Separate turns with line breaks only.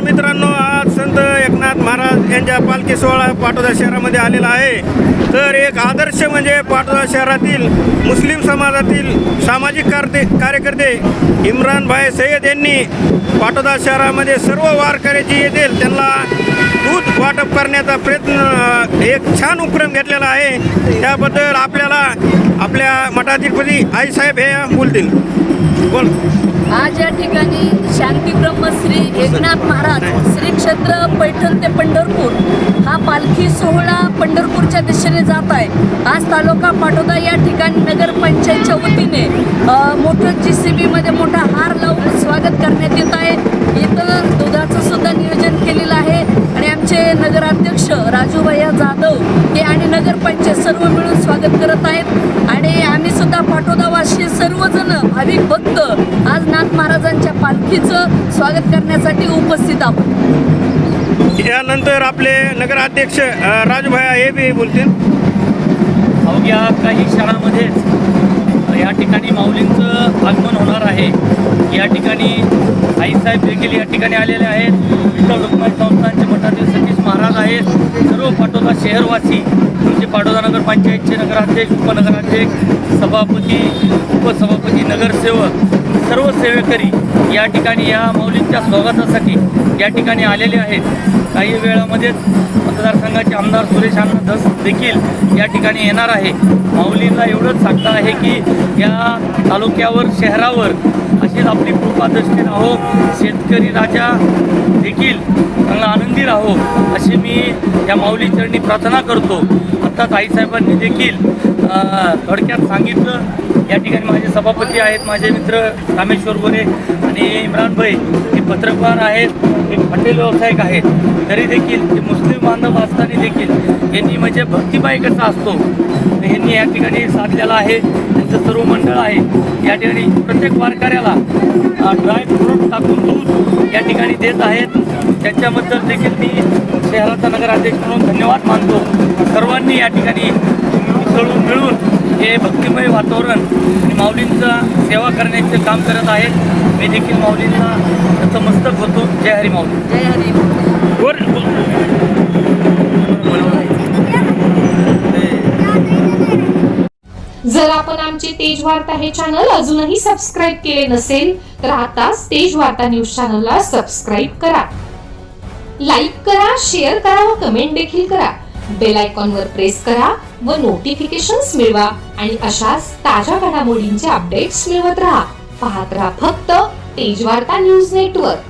मित्रांनो आज संत एकनाथ महाराज यांच्या पालखी सोहळा पाटोदा शहरामध्ये आलेला आहे. तर एक आदर्श म्हणजे पाटोदा शहरातील मुस्लिम समाजातील सामाजिक कार्य कार्यकर्ते इम्रान भाई सय्यद यांनी पाटोदा शहरामध्ये सर्व वारकऱ्याची येतील त्यांना दूध वाटप करण्याचा प्रयत्न एक छान उपक्रम घेतलेला आहे. त्याबद्दल आपल्याला आपल्या मठाधिपती आईसाहेब हे बोलतील. बोल.
आज या ठिकाणी शांती ब्रह्म श्री एकनाथ महाराज श्री क्षेत्र पैठण ते पंढरपूर हा पालखी सोहळा पंढरपूरच्या दिशेने जात आहे. आज तालुका पाटोदा या ठिकाणी नगरपंचायतच्या वतीने मोठं जी सी बीमध्ये मोठा हार लावून स्वागत करण्यात येत आहे. इथं दुधाचं सुद्धा नियोजन केलेलं आहे आणि आमचे नगराध्यक्ष राजूभैया जाधव हे आणि नगरपंचायत सर्व मिळून स्वागत करत आहेत. आणि आम्ही सुद्धा पाटोदावासी सर्वजण भाविक भक्त नाथ महाराजांच्या पालखीचं स्वागत करण्यासाठी उपस्थित आहोत.
यानंतर आपले नगराध्यक्ष राजूभाया हे बी बोलतील.
अवघ्या काही क्षणामध्येच या ठिकाणी माऊलींचं आगमन होणार आहे. या ठिकाणी आईसाहेब देखील या ठिकाणी आलेले आहेत. विठ्ठल रुक्माई संस्थानचे मठातील सतीश महाराज आहेत. सर्व पाटोदा शहरवासी आमचे नगरपंचायतचे नगराध्यक्ष उपनगराध्यक्ष सभापती उपसभापती नगरसेवक सर्व सेवेकरी या ठिकाणी या मौलींच्या स्वागतासाठी या ठिकाणी आलेले आहेत. काही वेळामध्येच पक्षाचे आमदार सुरेश अण्णा देखील या ठिकाणी येणार आहे. माऊलींना एवढंच सांगता आहे की या तालुक्यावर शहरावर अशीच आपली कृपादृष्टी राहो शेतकरी राजा देखील चांगला आनंदी राहो अशी मी या माऊली चरणी प्रार्थना करतो. आत्ताच आईसाहेबांनी देखील थोडक्यात सांगितलं. या ठिकाणी माझे सभापती आहेत माझे मित्र रामेश्वर गोरे आणि इम्रान भाई. हे पत्रकार आहेत हे हॉटेल व्यावसायिक आहेत. तरी देखील ते मुस्लिम बांधव असताना देखील यांनी म्हणजे भक्तीबाई कसा असतो? यांनी या ठिकाणी साधलेला आहे. त्यांचं सर्व मंडळ आहे. या ठिकाणी प्रत्येक वारकऱ्याला ड्राय फ्रूट टाकून दूध या ठिकाणी देत आहेत. त्याच्याबद्दल देखील मी शहराचा नगराध्यक्ष म्हणून धन्यवाद मानतो. सर्वांनी या ठिकाणी मिसळून मिळून हे भक्तिमय वातावरण आणि माऊलींचा सेवा करण्याचे काम करत आहेत मी देखील माऊलींना नतमस्तक होतो. जय हरी माऊली.
जय हरी
बोल
जर आपण आमचे तेज वार्ता हे चॅनल अजूनही सबस्क्राईब केले नसेल तर आताच तेज वार्ता न्यूज चॅनलला सबस्क्राईब करा. लाईक करा शेअर करा व कमेंट देखील करा. बेल आयकॉनवर प्रेस करा व नोटिफिकेशन्स मिळवा आणि अशाच ताज्या घडामोडींचे अपडेट्स मिळवत राहा. पाहत राहा फक्त तेजवार्ता न्यूज नेटवर्क.